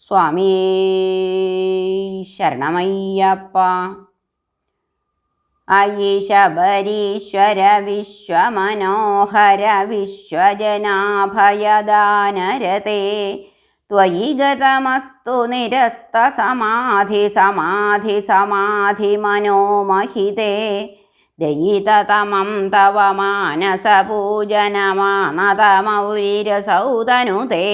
സ്വാമിയേ ശരണമയ്യപ്പ അയി ശബരീശ്വര വിശ്വമനോഹര വിശ്വജനാഭയദാനരത്തെ त्वयि गतमस्तु निरस्तसमाधि समाधि समाधि मनोमहिते दयिततमं तव मानसपूजनमानतमौरिरसौदनुते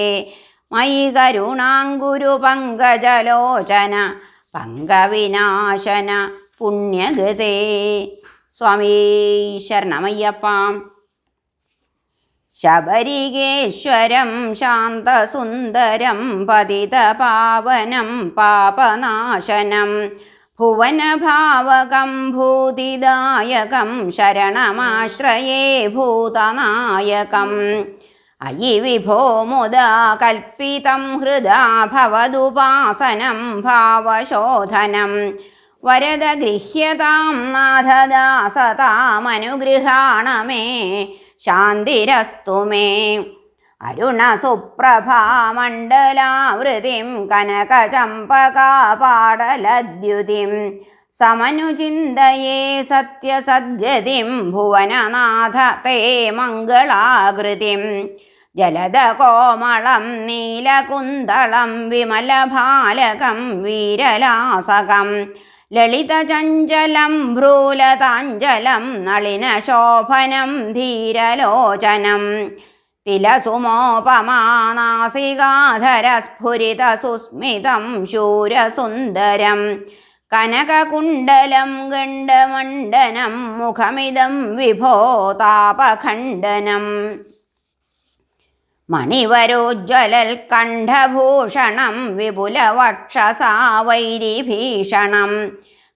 മയി കരുണാങ്കുരു പങ്കജലോചന പങ്കവിനാശന പുണ്യഗതേ. സ്വാമീ ശരണമയ്യപ്പാം. ശബരികേശ്വരം ശാന്തസുന്ദരം പതിത പാവനം പാപനാശനം ഭുവനഭാവകം ഭൂതിദായകം ശരണമാശ്രയേ ഭൂതനായകം. അയി വിഭോ മുദാ കൽപ്പിതം ഹൃദാ ഭവതുപാസനം ഭാവശോധനം. വരദ ഗൃഹ്യതാം നാഥദാസതാമനുഗൃഹാണ മേ ശാന്തിരസ്തു മേ. അരുണസുപ്രഭാമണ്ഡലാവൃതിം കനകചമ്പകാപാടലദ്യുതിം സമനുചിന്തയേ സത്യസദ്ഗതിം ഭുവനനാഥ തേ മംഗളാകൃതിം ജലദകോമളം നീലകുന്തളം വിമലഭാലകം വീരലാസകം ലളിതചഞ്ചലം ഭ്രൂലതാഞ്ചലം നളിനശോഭനം ധീരലോചനം തിലസുമോപമാനാസികാധരസ്ഫുരിതസുസ്മിതം ശൂരസുന്ദരം കനകകുണ്ടലം ഗണ്ഡമണ്ഡനം മുഖമിതം വിഭോ താപഖണ്ഡനം മണിവരോജ്വലൽ കണ്ഠഭൂഷണം വിപുലവക്ഷസാവൈരിഭീഷണം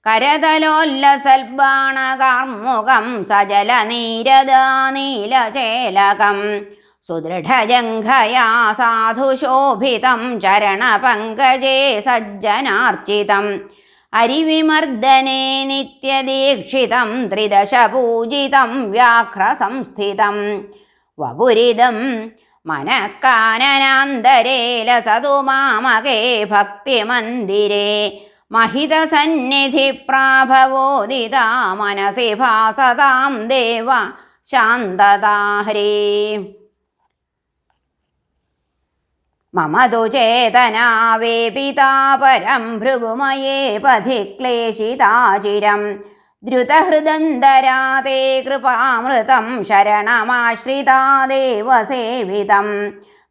കരതലോല്ലസൽബാണകാർമുഖം സജല സജലനീരദാനീലചേലകം. സുദൃഢജംഘയാ സാധുശോഭിതം ചരണപങ്കജേ സജ്ജനാർച്ചിതം. അരിവിമർദ്ദനേ നിത്യദീക്ഷിതം ത്രിദശപൂജിതം വ്യാഘ്രസംസ്ഥിതം. വപുരിതം മനഃക്കാനനാന്തരേ ലസതു മാമകേ ഭക്തിമന്ദിരേ महितसन्निधि प्राभवोदिता मनसि भासतां देव शान्तता ह्री मम तु चेतना वेपिता परं भृगुमये पथि क्लेशिताचिरं द्रुतहृदन्तरा ദ്രുതഹൃദന്തരാതേ കൃപാമൃതം ശരണമാശ്രിതാദേവസേവിതം.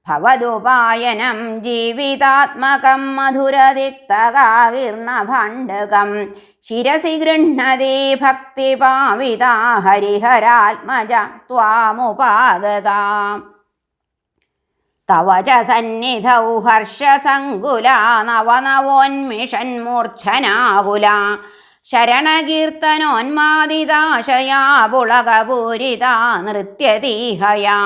ഭവതുപായനം ജീവിതാത്മകം മധുരതിക്തകാകീർണഭണ്ഡകം ശിരസി ഗൃഹ്ണതേ ഭക്തിപാവിതാ ഹരിഹരാത്മജ ത്വാമുപാദതാം തവ ച സന്നിധൗ ഹർഷസങ്കുല നവനവോന്മിഷന്മൂർച്ഛനാകുല. पुളകപൂരിതാ നൃത്യതീഹയാ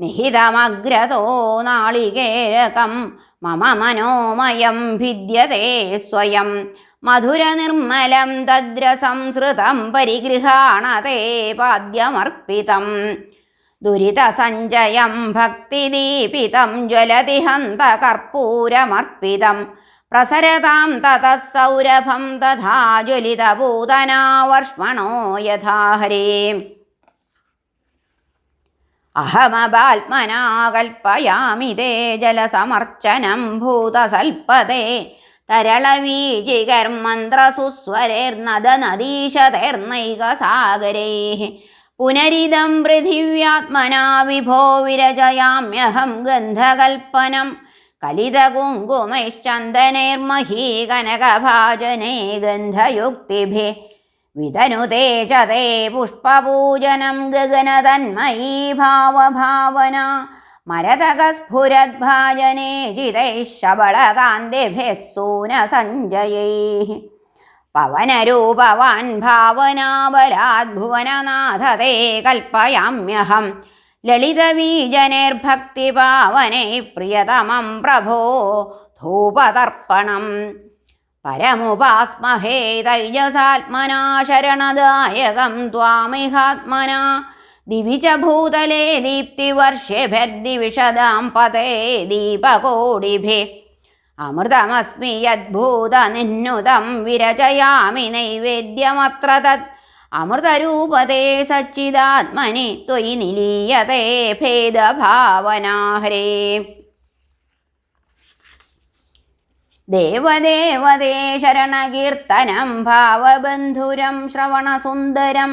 നിഹിതമഗ്രതോ നാളികേരകം മമ മനോമയം ഭിദ്യത്തെ സ്വയം. മധുരനിർമ്മലം തദ്രസംസൃതം പരിഗൃഹാണതേ പാദ്യമർപ്പിതം. ദുരിതസഞ്ചയം ഭക്തിദീപിതം ജ്വലതിഹന്ത ഹന്തകർപ്പൂരമർപ്പിതം പ്രസരതാം തതഃ സൗരഭം തഥാ ജ്വലിതഭൂതനാവർഷ്മണോ യഥാ ഹരേ. അഹമബാത്മനാ കൽപ്പയാമി തേ ജലസമർച്ചനം ഭൂതസൽപതേ. തരളവീചികർമന്ത്രസുസ്വരേർനദനദീശതൈർനൈകസാഗരൈः പുനരിതം പൃഥിവ്യാത്മനാ വിഭോ വിരചയാമ്യഹം ഗന്ധകൽപ്പനം കലിതകുങ്കുമൈശ്ചന്ദനൈർമഹീ കനകഭാജനേ ഗന്ധയുക്തിഭിः വിതനുതേ ച पुष्पपूजनं പുഷ്പപൂജനം ഗഗനതന്മയീ ഭാവഭാവന മരതകസ്ഫുരദ്ഭാജനേ ചിതൈः ശബളകാന്തിഭിः पवनरूपवान् പവനരൂപവാൻ ഭാവനാബലാത് ഭുവനനാഥ ലളിതവീജനൈർഭക്തിപാവനൈ പ്രിയതമം പ്രഭോ ധൂപതർപ്പണം പരമുപാസ്മഹേ തൈജസാത്മനാ ശരണദായകം ത്വാമിഹാത്മനാ. ദിവിച ഭൂതലേ ദീപ്തിവർഷേഭിർദിവിഷദാം പതേ ദീപകോടിഭിः. അമൃതമസ്മി യദ്ഭൂത നിന്നുതം വിരചയാമി നൈവേദ്യമത്ര തത് അമൃതരൂപതേ സച്ചിദാത്മനി ത്വയി നിലീയതേ ഭേദഭാവനാഹരേ. ദേവദേവതേ ശരണകീർത്തനം ഭാവബന്ധുരം ശ്രവണസുന്ദരം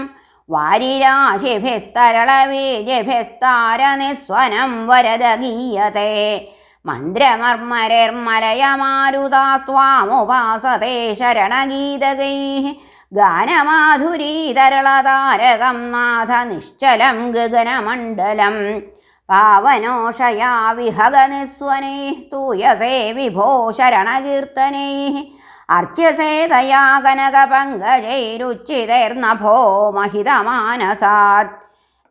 വാരിരാശിഭിസ്തരളവീര്യഭിസ്താരനിസ്വനം വരദ ഗീയത്തെ മന്ത്രമർമ്മരർമലയമാരുതാസ്ത്വാമുപാസത്തെ ശരണഗീതകൈः ഗാനമാധുരീതരളതാരകം നാഥ നിശ്ചലം ഗഗനമണ്ഡലം. പാവനോഷയാ വിഹഗനിസ്വനൈः സ്തൂയസേ വിഭോ ശരണകീർത്തനൈः. അർച്യസേ തയാ കനകപങ്കജൈരുച്ചിതൈർനഭോ മഹിതമാനസാത്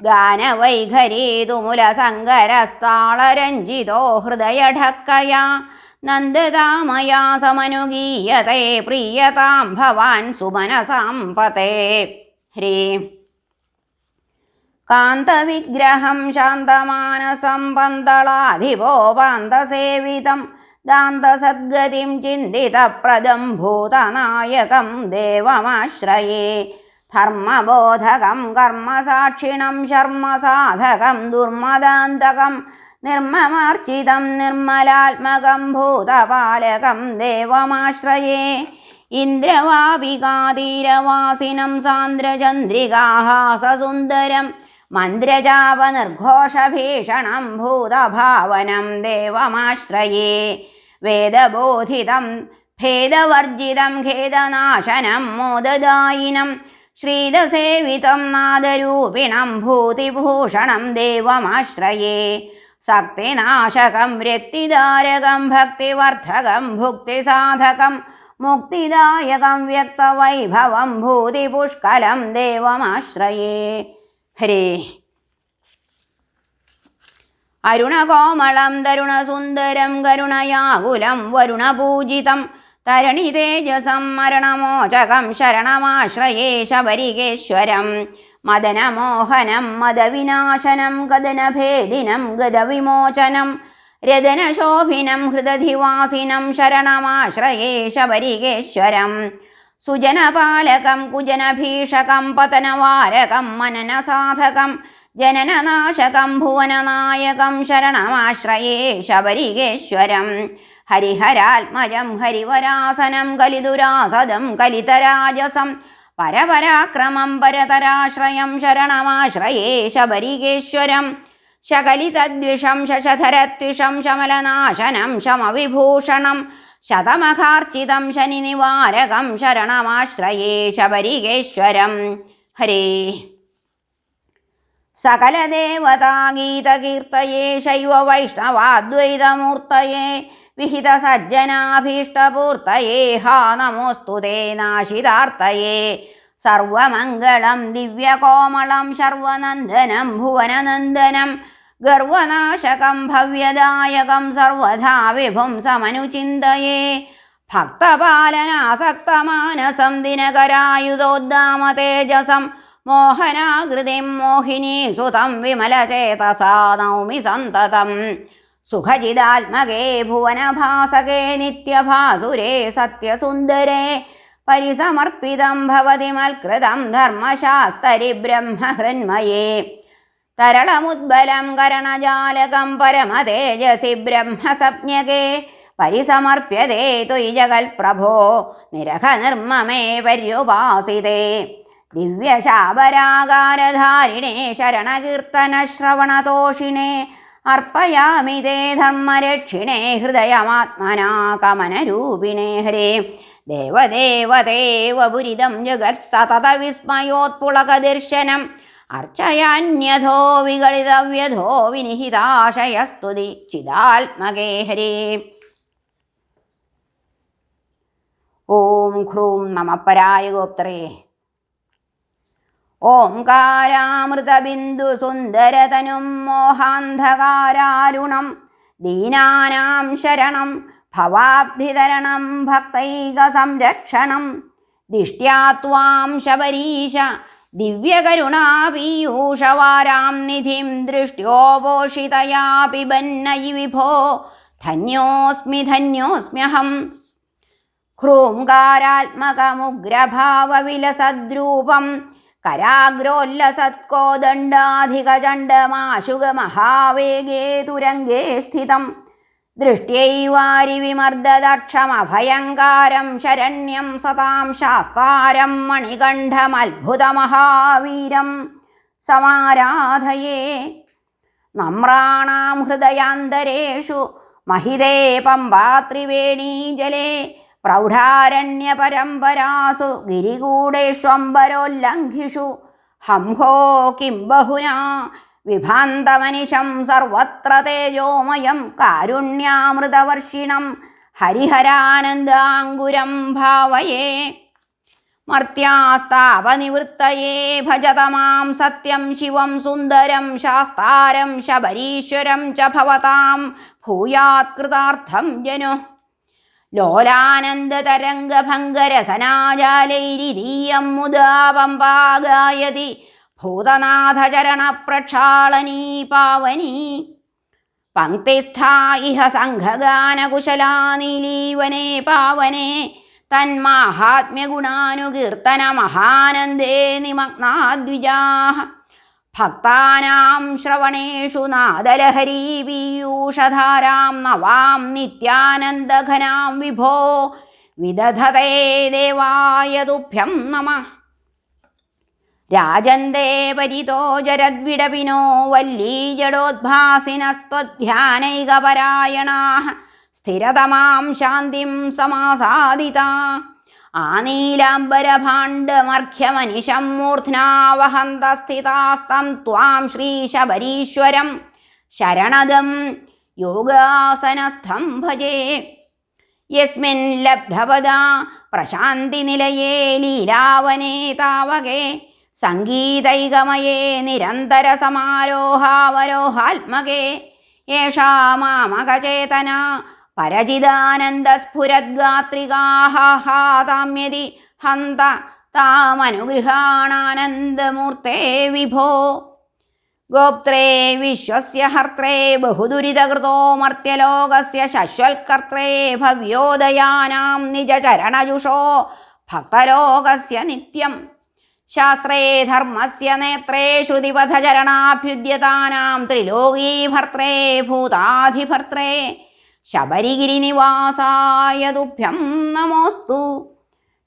ഗാനവൈഖരീതുമുലസങ്കരസ്താളരഞ്ജിതോ ഹൃദയഢക്കയാ. നന്ദതാമയാ സമനുഗീയതേ പ്രിയതാം ഭവാൻ സുമനസാം പതേ. ഹ്രീ. കാന്തവിഗ്രഹം ശാന്തമാനസം പന്തളാധിപോപാന്തസേവിതം ദാന്തസദ്ഗതിം ചിന്തിതപ്രദം ഭൂതനായകം ദേവമാശ്രയേ. ധർമ്മബോധകം കർമ്മസാക്ഷിണം ശർമ്മസാധകം ദുർമദാന്തകം നിർമ്മമാർച്ചിതം നിർമ്മലാത്മകം ഭൂതപാലകം ദേവമാശ്രയേ. ഇന്ദ്രവാപികാതീരവാസിനം സാന്ദ്രചന്ദ്രികാഹാസസുന്ദരം മന്ത്രജാപനിർഘോഷഭീഷണം ഭൂതഭാവനം ദേവമാശ്രയേ. വേദബോധിതം ഭേദവർജിതം ഖേദനാശനം മോദദായിനം ശ്രീതസേവിതം നാദരൂപിണം ഭൂതിഭൂഷണം ദേവമാശ്രയേ. സക്തിനാശകം രക്തിദാരകം ഭക്തിവർദ്ധകം ഭുക്തിസാധകം മുക്തിദായകം വ്യക്തവൈഭവം ഭൂതിപുഷ്കലം ദേവമാശ്രയേ. ഹരേ. അരുണകോമളം തരുണസുന്ദരം കരുണയാകുലം വരുണപൂജിതം തരണിതേജസം മരണമോചകം ശരണമാശ്രയേ ശബരികേശ്വരം മദനമോഹനം മദവിനാശനം ഗദനഭേദിനം ഗതവിമോചനം രതനശോഭിനം ഹൃദധിവാസിനം ശരണമാശ്രയേ ശബരികേശ്വരം സുജനപാലകം കുജനഭീഷകം പതനവാരകം മനനസാധകം ജനനനാശകം ഭുവനനായകം ശരണമാശ്രയേ ശബരികേശ്വരം ഹരിഹരാത്മജം ഹരിവരാസനം കലിതുരാസദം കലിതരാജസം പരപരാക്രമം പരതരാശ്രയം ശരണമാശ്രയേ ശബരികേശ്വരം. ശകലിതദ്വിഷം ശശധരദ്വിഷം ശമലനാശനം ശമവിഭൂഷണം. ശതമഖാർച്ചിതം ശനിനിവാരകം ശരണമാശ്രയേ ശബരികേശ്വരം. ഹരേ. സകലദേവതാഗീതകീർത്തയേ ശൈവവൈഷ്ണവാദ്വൈതമൂർത്തയേ വിഹിതസജ്ജനാഭീഷ്ടപൂർത്തയേ ഹാ നമോസ്തു തേ നാശിതാർത്ഥയേ. സർവമംഗളം ദിവ്യകോമളം ശർവനന്ദനം ഭുവനനന്ദനം. ഗർവനാശകം ഭവ്യദായകം സർവധാ വിഭും സമനുചിന്തയേ. ഭക്തപാലനാസക്തമാനസം ദിനകരായുധോദ്ദാമതേജസം മോഹനാകൃതിം മോഹിനീ സുതം വിമലചേതസാ നൗമി സന്തതം. സുഖജിതാത്മകേ ഭുവനഭാസകേ നിത്യഭാസുരേ സത്യസുന്ദരേ. പരിസമർപ്പിതം ഭവതി മൽകൃതം ധർമ്മശാസ്തരി ബ്രഹ്മഹൃന്മയേ. തരളമുദ്ബലം കരണജാലകം പരമതേജസി ബ്രഹ്മസപ്ഞകേ പരിസമർപ്യതേ ത്വയി ജഗൽപ്രഭോ നിരഹനിർമ്മമേ പര്യുപാസിതേ. ദിവ്യശാപരാകാരധാരിണേ ശരണകീർത്തനശ്രവണതോഷിണേ. അർപ്പയാമി തേ ധർമ്മരക്ഷിണേ ഹൃദയമാത്മനാ കമനരൂപിണേ ഹരേ ദേവദേവദേവപുരിതം ജഗത് സതത വിസ്മയോത്പുളകദർശനം. അർച്ചയാന്യഥോ വികളിതവ്യഥോ വിനിഹിതാശയസ്തുതി ചിദാത്മകേ ഹരേ. ഓം ഹ്രൂം നമപരായ ഗോപ്ത്രേ. ഓംകാരാമൃതബിന്ദു സുന്ദരതനും മോഹാന്ധകാരാരുണം. ദീനാനാം ശരണം ഭവാബ്ധിതരണം ഭക്തൈക സംരക്ഷണം ദിഷ്ട്യാത്വാം ശബരീശ ദിവ്യകരുണാപീയൂഷവാരാം നിധിം ദൃഷ്ട്യോപോഷിതയാ പിബന്നയി വിഭോ. ധന്യോസ്മി ധന്യോസ്മ്യഹം. ഹ്രൂംകാരാത്മകമുഗ്രഭാവവിലസദ്രൂപം कराग्रोल्लसत्कोदण्डाधिकचण्डमाशुग महावेगे तुरङ्गे स्थितं दृष्ट्यैवारिविमर्ददक्षमभयङ्कारं शरण्यं सतां शास्तारं मणिकण्ठमद्भुतमहावीरं समाराधये नम्राणां हृदयान्तरेषु महिदे पम्बात्रिवेणीजले പ്രൗഢാരണ്യപരമ്പരാസു ഗിരികൂടേഷ്വംബരോല്ലംഘിഷു. ഹംഹോ കിം ബഹുനാ വിഭാന്തമനിശം സർവത്ര തേജോമയം കാരുണ്യാമൃതവർഷിണം ഹരിഹരാനന്ദാങ്കുരം ഭാവയേ. മർത്യാസ്താപനിവൃത്തയേ ഭജത മാം സത്യം ശിവം സുന്ദരം ശാസ്താരം ശബരീശ്വരം ച ഭവതാം ഭൂയാത്കൃതാർത്ഥം ജനു. ലോലാനന്ദതരംഗഭംഗരസനാജാലൈരിതീയം മുദാ പമ്പാഗായതി ഭൂതനാഥചരണപ്രക്ഷാളനീ പാവനീ. പങ്ക്തിസ്ഥാ ഇഹ സംഘഗാനകുശലാ നീലീവനെ പാവനെ. തന്മാഹാത്മ്യഗുണാനുകീർത്തനമഹാനന്ദേ നിമഗ്നാദ്വിജാः ഭക്താനാം ശ്രവണേഷു നാദലഹരീ പീയൂഷധാരാം നവാം നിത്യാനന്ദഘനാം വിഭോ വിദധതേ ദേവായ തുഭ്യം നമ. രാജന്തേ പരിതോ ജരദ്വിടവിനോ വല്ലീ ജഡോദ്ഭാസിനസ്ത്വധ്യാനൈകപരായണാ സ്ഥിരതമാം ശാന്തിം സമാസാദിത. ആനീലാംബരഭാണ്ഡമർഘ്യമനിശം മൂർധ്നാവഹന്തസ്ഥിതാസ്തം ത്വാം ശ്രീശബരീശ്വരം ശരണദം യോഗാസനസ്ഥം ഭജേ. യസ്മിൻ ലബ്ധവദാ പ്രശാന്തിനിലയേ ലീലാവനേ താവകേ. സംഗീതൈകമയേ നിരന്തരസമാരോഹാവരോഹാത്മകേ. യേഷാ മാമകചേതന പരചിദാനന്ദസ്ഫുരദ്ഗാത്രികാഹാതാമ്യതി ഹന്ത താമനുഗൃഹാണാനന്ദമൂർത്തേ വിഭോ. ഗോപ്ത്രേ വിശ്വസ്യ ഹർത്രേ ബഹുദുരിതകൃതോ മർത്യലോകസ്യ ശശ്വൽകർത്രേ ഭവ്യോദയാനാം നിജചരണജുഷോ ഭക്തലോകസ്യ നിത്യം. ശാസ്ത്രേ ധർമ്മസ്യ നേത്രേ ശ്രുതിപഥചരണാഭ്യുദ്യതാനാം ത്രിലോകീഭർത്രേ ഭൂതാധിഭർത്രേ ശബരിഗിരിനിവാസായ തുഭ്യം നമോസ്തു.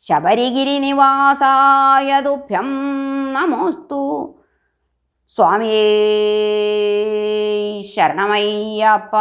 ശബരിഗിരിനിവാസായ തുഭ്യം നമോസ്തു. സ്വാമിയേ ശരണമയ്യപ്പ.